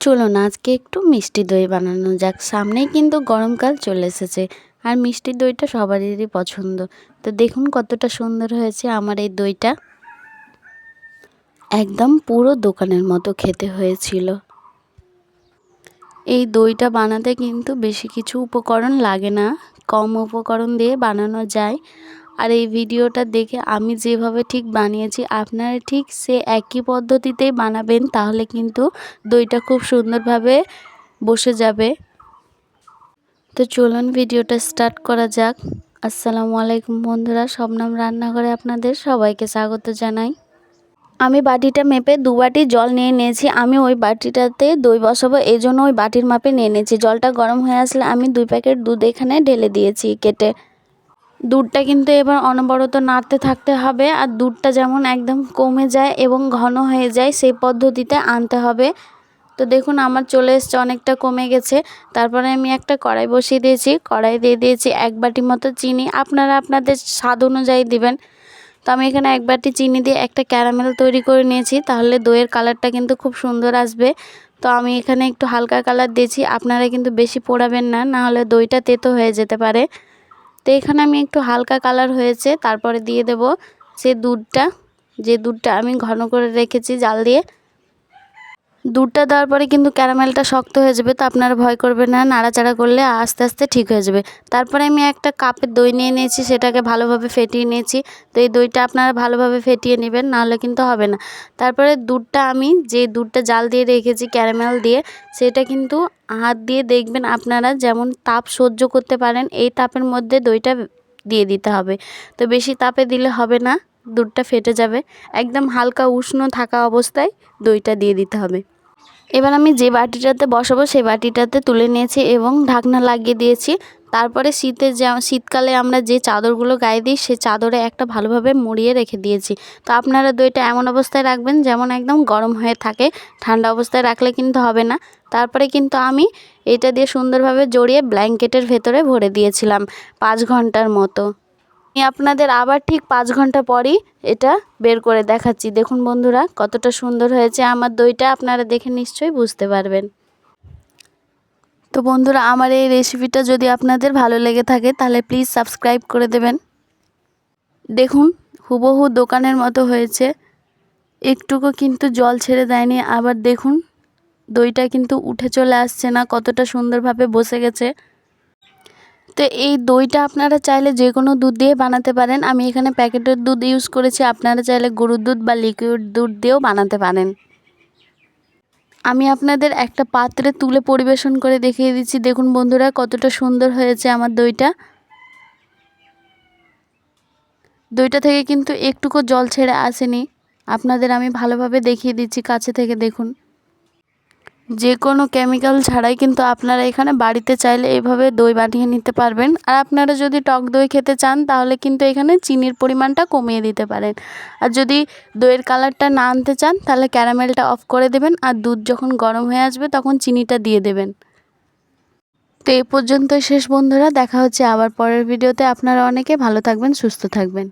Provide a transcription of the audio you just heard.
চলুন আজকে একটু মিষ্টি দই বানানো যাক। সামনেই কিন্তু গরমকাল চলে এসেছে, আর মিষ্টি দইটা সবারই পছন্দ। তো দেখুন কতটা সুন্দর হয়েছে আমার এই দইটা। একদম পুরো দোকানের মতো খেতে হয়েছিল। এই দইটা বানাতে কিন্তু বেশি কিছু উপকরণ লাগে না, কম উপকরণ দিয়ে বানানো যায়। আর এই ভিডিওটা দেখে আমি যেভাবে ঠিক বানিয়েছি, আপনারা ঠিক সে একই পদ্ধতিতেই বানাবেন, তাহলে কিন্তু দইটা খুব সুন্দরভাবে বসে যাবে। তো চলুন ভিডিওটা স্টার্ট করা যাক। আসসালামু আলাইকুম বন্ধুরা, শবনাম রান্নাঘরে আপনাদের সবাইকে স্বাগত জানাই। আমি বাটিটা মেপে দু বাটি জল নিয়ে নিয়েছি, আমি ওই বাটিটাতে দই বসাবো এই জন্য ওই বাটির মাপে নিয়ে নিয়েছি। জলটা গরম হয়ে আসলে আমি দুই প্যাকেট দুধ এখানে ঢেলে দিয়েছি কেটে। দুধটা কিন্তু এবার অনবরত নাড়তে থাকতে হবে আর দুধটা যেমন একদম কমে যায় এবং ঘন হয়ে যায়, সেই পদ্ধতিতে আনতে হবে। তো দেখুন, আমার চলে এসছে, অনেকটা কমে গেছে। তারপরে আমি একটা কড়াই বসিয়ে দিয়েছি। কড়াই দিয়ে দিয়েছি এক বাটি মতো চিনি। আপনারা আপনাদের স্বাদ অনুযায়ী দিবেন। তো আমি এখানে এক বাটি চিনি দিয়ে একটা ক্যারামেল তৈরি করে নিয়েছি। তাহলে দইয়ের কালারটা কিন্তু খুব সুন্দর আসবে। তো আমি এখানে একটু হালকা কালার দিয়েছি। আপনারা কিন্তু বেশি পোড়াবেন না, নাহলে দইটা তেতো হয়ে যেতে পারে। তো এখানে আমি একটু হালকা কালার হয়েছে, তারপরে দিয়ে দেব সে দুধটা, যে দুধটা আমি ঘন করে রেখেছি জাল দিয়ে। দুধটা দেওয়ার পরে কিন্তু ক্যারামেলটা শক্ত হয়ে যাবে, তো আপনারা ভয় করবেন না। নাড়াচাড়া করলে আস্তে আস্তে ঠিক হয়ে যাবে। তারপরে আমি একটা কাপের দই নিয়ে নিয়েছি, সেটাকে ভালোভাবে ফেটিয়ে নিয়েছি। তো এই দইটা আপনারা ভালোভাবে ফেটিয়ে নেবেন, নাহলে কিন্তু হবে না। তারপরে দুধটা আমি যে দুধটা জাল দিয়ে রেখেছি, ক্যারামেল দিয়ে, সেটা কিন্তু হাত দিয়ে দেখবেন আপনারা যেমন তাপ সহ্য করতে পারেন, এই তাপের মধ্যে দইটা দিয়ে দিতে হবে। তো বেশি তাপে দিলে হবে না। দুধটা ফেটে যাবে। একদম হালকা উষ্ণ থাকা অবস্থায় দইটা দিয়ে দিতে হবে। এবার আমি যে বাটিটাতে বসাবো, সেই বাটিটাতে তুলে নিয়েছি এবং ঢাকনা লাগিয়ে দিয়েছি। তারপরে শীতে যা, শীতকালে আমরা যে চাদরগুলো গায়ে দিই, সে চাদরে একটা ভালোভাবে মুড়িয়ে রেখে দিয়েছি। তো আপনারা দইটা এমন অবস্থায় রাখবেন, যেমন একদম গরম হয়ে থাকে, ঠান্ডা অবস্থায় রাখলে কিন্তু হবে না। তারপরে কিন্তু আমি এটা দিয়ে সুন্দরভাবে জড়িয়ে ব্ল্যাঙ্কেটের ভেতরে ভরে দিয়েছিলাম পাঁচ ঘণ্টার মতো। আপনাদের আবার ঠিক পাঁচ ঘণ্টা পরই এটা বের করে দেখাচ্ছি। দেখুন বন্ধুরা, কতটা সুন্দর হয়েছে আমার দইটা, আপনারা দেখে নিশ্চয়ই বুঝতে পারবেন। তো বন্ধুরা, আমার এই রেসিপিটা যদি আপনাদের ভালো লেগে থাকে, তাহলে প্লিজ সাবস্ক্রাইব করে দেবেন। দেখুন, হুবহু দোকানের মতো হয়েছে। একটুকু কিন্তু জল ছেড়ে দেয়নি, আবার দেখুন, দইটা কিন্তু উঠে চলে আসছে না, কতটা সুন্দরভাবে বসে গেছে। তো এই দইটা আপনারা চাইলে যে কোনো দুধ দিয়ে বানাতে পারেন। আমি এখানে প্যাকেটের দুধ ইউজ করেছি, আপনারা চাইলে গরুর দুধ বা লিকুইড দুধ দিয়েও বানাতে পারেন। আমি আপনাদের একটা পাত্রে তুলে পরিবেশন করে দেখিয়ে দিচ্ছি। দেখুন বন্ধুরা, কতটা সুন্দর হয়েছে আমার দইটা। দইটা থেকে কিন্তু একটুকু জল ছেড়ে আসেনি। আপনাদের আমি ভালোভাবে দেখিয়ে দিচ্ছি, কাছে থেকে দেখুন। যে কোনো কেমিক্যাল ছাড়াই কিন্তু আপনারা এখানে বাড়িতে চাইলে এভাবে দই বানিয়ে নিতে পারবেন। আর আপনারা যদি টক দই খেতে চান, তাহলে কিন্তু এখানে চিনির পরিমাণটা কমিয়ে দিতে পারেন। আর যদি দইয়ের কালারটা না আনতে চান, তাহলে ক্যারামেলটা অফ করে দেবেন। আর দুধ যখন গরম হয়ে আসবে, তখন চিনিটা দিয়ে দেবেন। তো এই পর্যন্ত শেষ বন্ধুরা, দেখা হচ্ছে আবার পরের ভিডিওতে আপনারা অনেকে ভালো থাকবেন, সুস্থ থাকবেন।